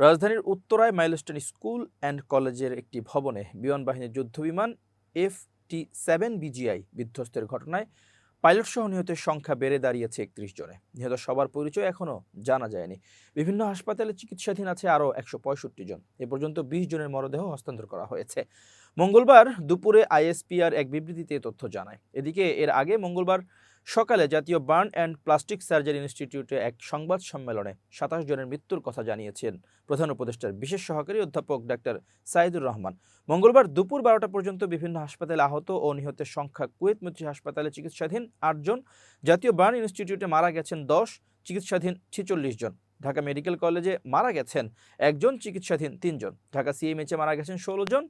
রাজধানীর উত্তরায় milestone school and কলেজের একটি ভবনে বিমান বাহিনীর যুদ্ধবিমান এফ টি সেভেন বিজিআই বিধ্বস্তের ঘটনায় পাইলট সহ নিহতের সংখ্যা বেড়ে দাঁড়িয়েছে একত্রিশ জনে। নিহত সবার পরিচয় এখনও জানা যায়নি। বিভিন্ন হাসপাতালে চিকিৎসাধীন আছে আরও একশো পঁয়ষট্টি জন। এ পর্যন্ত বিশ জনের মরদেহ হস্তান্তর করা হয়েছে। মঙ্গলবার দুপুরে আইএসপিআর এক বিবৃতিতে তথ্য জানায়। এদিকে এর আগে মঙ্গলবার সকালে জাতীয় বার্ন অ্যান্ড প্লাস্টিক সার্জারি ইনস্টিটিউটে এক সংবাদ সম্মেলনে সাতাশ জনের মৃত্যুর কথা জানিয়েছেন প্রধান উপদেষ্টার বিশেষ সহকারী অধ্যাপক ডাক্তার সাইদুর রহমান। মঙ্গলবার দুপুর বারোটা পর্যন্ত বিভিন্ন হাসপাতালে আহত ও নিহতের সংখ্যা কুয়েত মৈত্রী হাসপাতালে চিকিৎসাধীন আটজন জাতীয় বার্ন ইনস্টিটিউটে মারা গেছেন দশ, চিকিৎসাধীন ছেচল্লিশ জন। ঢাকা মেডিকেল কলেজে মারা গেছেন একজন, চিকিৎসাধীন তিনজন। ঢাকা সিএমএইচে মারা গেছেন ষোলো জন,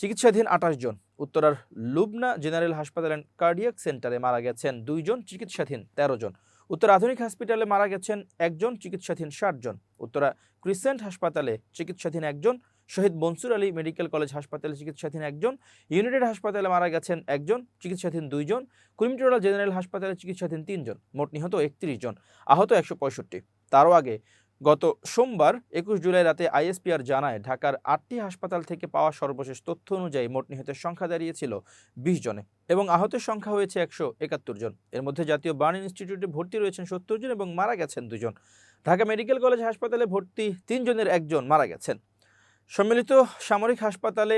চিকিৎসাধীন আঠাশ জন। উত্তরার লুবনা জেনারেল হাসপাতাল অ্যান্ড কার্ডিয়াক সেন্টারে মারা গেছেন দুইজন, চিকিৎসাধীন তেরো জন উত্তর আধুনিক হসপিটালে মারা গেছেন একজন, চিকিৎসাধীন ষাট জন উত্তরা ক্রিসেন্ট হাসপাতালে চিকিৎসাধীন একজন, শহীদ মনসুর আলী মেডিকেল কলেজ হাসপাতালে চিকিৎসাধীন একজন, ইউনাইটেড হাসপাতালে মারা গেছেন একজন, চিকিৎসাধীন দুইজন কুমিটোলা জেনারেল হাসপাতালে চিকিৎসাধীন তিনজন, মোট নিহত একত্রিশ জন, আহত একশো পঁয়ষট্টি। তারও আগে গত সোমবার একুশ জুলাই রাতে আইএসপিআর জানায়, ঢাকার আটটি হাসপাতাল থেকে পাওয়া সর্বশেষ তথ্য অনুযায়ী মোট নিহতের সংখ্যা দাঁড়িয়েছিল বিশ জনে এবং আহতের সংখ্যা হয়েছে একশো একাত্তর জন। এর মধ্যে জাতীয় বার্ন ইনস্টিটিউটে ভর্তি রয়েছেন সত্তর জন এবং মারা গেছেন দুজন। ঢাকা মেডিকেল কলেজ হাসপাতালে ভর্তি তিনজনের একজন মারা গেছেন। সম্মিলিত সামরিক হাসপাতালে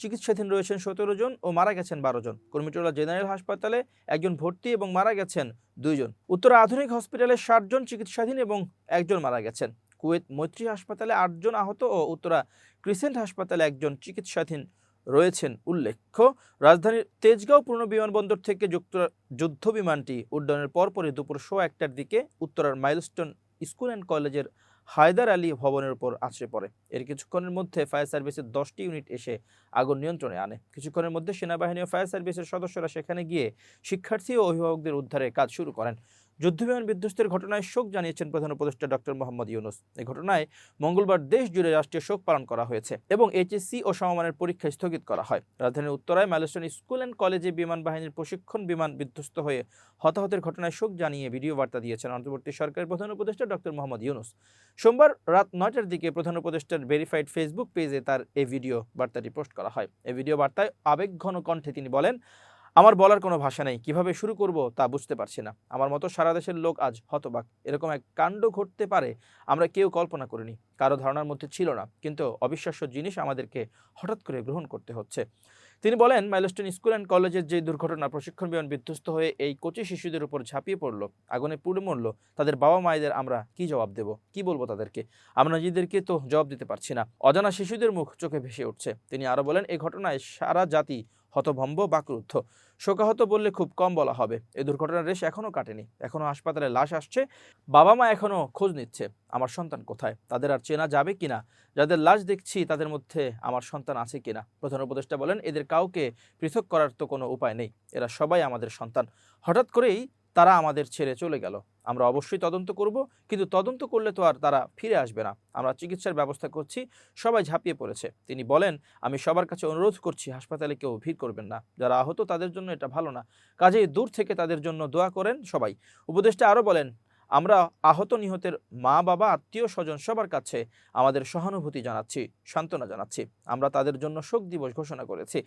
চিকিৎসাধীন রয়েছেন সতেরো জন ও মারা গেছেন বারো জন। কর্মীটোলা জেনারেল হাসপাতালে একজন ভর্তি এবং মারা গেছেন দুইজন উত্তর আধুনিক হসপিটালে ষাট জন চিকিৎসাধীন এবং একজন মারা গেছেন। কুয়েত মৈত্রী হাসপাতালে আটজন আহত ও উত্তরা ক্রিসেন্ট হাসপাতালে একজন চিকিৎসাধীন রয়েছেন উল্লেখ্য। রাজধানীর তেজগাঁও পূর্ণ বিমানবন্দর থেকে যুক্ত যুদ্ধ বিমানটি উড্ডয়নের পরপরই দুপুর সোয়া একটার দিকে উত্তরার মাইলস্টোন স্কুল অ্যান্ড কলেজের হায়দার আলী ভবনের উপর আছড়ে পড়ে। এর কিছুক্ষণের মধ্যে ফায়ার সার্ভিসের দশটি ইউনিট এসে আগুন নিয়ন্ত্রণে আনে। কিছুক্ষণের মধ্যে সেনাবাহিনী ও ফায়ার সার্ভিসের সদস্যরা সেখানে গিয়ে শিক্ষার্থী ও অভিভাবকদের উদ্ধারে কাজ শুরু করেন। যুদ্ধবিমান বিধ্বস্তের ঘটনায় শোক জানিয়েছেন প্রধান উপদেষ্টা ডক্টর মোহাম্মদ ইউনুস। এই ঘটনায় মঙ্গলবার দেশ জুড়ে রাষ্ট্রীয় শোক পালন করা হয়েছে এবং এইচএসসি ও সমমানের পরীক্ষা স্থগিত করা হয়। রাজধানীর উত্তরায় মাইলস্টোন স্কুল অ্যান্ড কলেজে বিমান বাহিনীর প্রশিক্ষণ বিমান বিধ্বস্ত হয়ে হতাহতের ঘটনায় শোক জানিয়ে ভিডিও বার্তা দিয়েছেন অন্তর্বর্তী সরকারের প্রধান উপদেষ্টা ডক্টর মোহাম্মদ ইউনুস। সোমবার রাত নয়টার দিকে প্রধান উপদেষ্টার ভেরিফাইড ফেসবুক পেজে তার এই ভিডিও বার্তাটি পোস্ট করা হয়। এই ভিডিও বার্তায় আবেগঘন কণ্ঠে তিনি বলেন আমার বলার কোনো ভাষা নেই। কীভাবে শুরু করব তা বুঝতে পারছি না। আমার মতো সারা দেশের লোক আজ হতবাক। এরকম এক কাণ্ড ঘটতে পারে, আমরা কেউ কল্পনা করিনি। কারও ধারণার মধ্যে ছিল না, কিন্তু অবিশ্বাস্য জিনিস আমাদেরকে হঠাৎ করে গ্রহণ করতে হচ্ছে। তিনি বলেন, মাইলস্টোন স্কুল অ্যান্ড কলেজের যে দুর্ঘটনা প্রশিক্ষণ বিমান বিধ্বস্ত হয়ে এই কোচি শিশুদের উপর ঝাঁপিয়ে পড়ল, আগুনে পুড়ে মরল, তাদের বাবা মায়েদের আমরা কি জবাব দেব? কি বলব তাদেরকে? আমরা নিজেদেরকে তো জবাব দিতে পারছি না। অজানা শিশুদের মুখ চোখে ভেসে উঠছে। তিনি আরও বলেন এই ঘটনায় সারা জাতি হতভম্ব বা ক্রুদ্ধ। শোকাহত বললে খুব কম বলা হবে। এ দুর্ঘটনার রেশ এখনও কাটেনি। এখনও হাসপাতালে লাশ আসছে। বাবা মা এখনও খোঁজ নিচ্ছে, আমার সন্তান কোথায়? তাদের আর চেনা যাবে কিনা? যাদের লাশ দেখছি, তাদের মধ্যে আমার সন্তান আছে কিনা? প্রধান উপদেষ্টা বলেন, এদের কাউকে পৃথক করার তো কোনো উপায় নেই। এরা সবাই আমাদের সন্তান। হঠাৎ করেই তারা আমাদের ছেড়ে চলে গেল। আমরা অবশ্যই তদন্ত করব, কিন্তু তদন্ত করলে তো আর তারা ফিরে আসবে না। আমরা চিকিৎসার ব্যবস্থা করছি, সবাই ঝাঁপিয়ে পড়েছে। তিনি বলেন, আমি সবার কাছে অনুরোধ করছি, হাসপাতালে কেউ ভিড় করবেন না। যারা আহত তাদের জন্য এটা ভালো না। কাজেই দূর থেকে তাদের জন্য দোয়া করেন সবাই। উপদেষ্টা আরও বলেন, আমরা আহত নিহতের মা, বাবা, আত্মীয়, স্বজন সবার কাছে আমাদের সহানুভূতি জানাচ্ছি, সান্ত্বনা জানাচ্ছি। আমরা তাদের জন্য শোক দিবস ঘোষণা করেছি।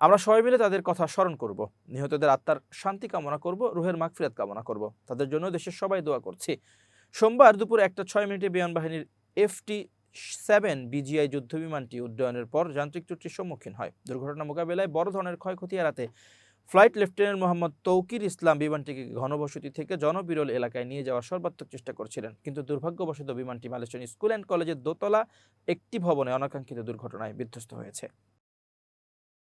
আমরা সবাই মিলে তাদের কথা স্মরণ করব। নিহতদের আত্মার শান্তি কামনা করব, রুহের মাগফিরাত কামনা করব। তাদের জন্য দেশের সবাই দোয়া করছি। সোমবার দুপুর একটা ছয় মিনিটে বিমান বাহিনীর এফটি সেভেন বিজিআই যুদ্ধ বিমানটি উড্ডয়নের পর যান্ত্রিক ত্রুটির সম্মুখীন হয়। দুর্ঘটনা মোকাবেলায় বড় ধরনের ক্ষয়ক্ষতি এড়াতে ফ্লাইট লেফটেন্যান্ট মোহাম্মদ তৌকির ইসলাম বিমানটিকে ঘনবসতি থেকে জনবিরল এলাকায় নিয়ে যাওয়ার সর্বাত্মক চেষ্টা করছিলেন। কিন্তু দুর্ভাগ্যবশত বিমানটি মালয়েশিয়ান স্কুল অ্যান্ড কলেজের দোতলা একটি ভবনে অনাকাঙ্ক্ষিত দুর্ঘটনায় বিধ্বস্ত হয়েছে।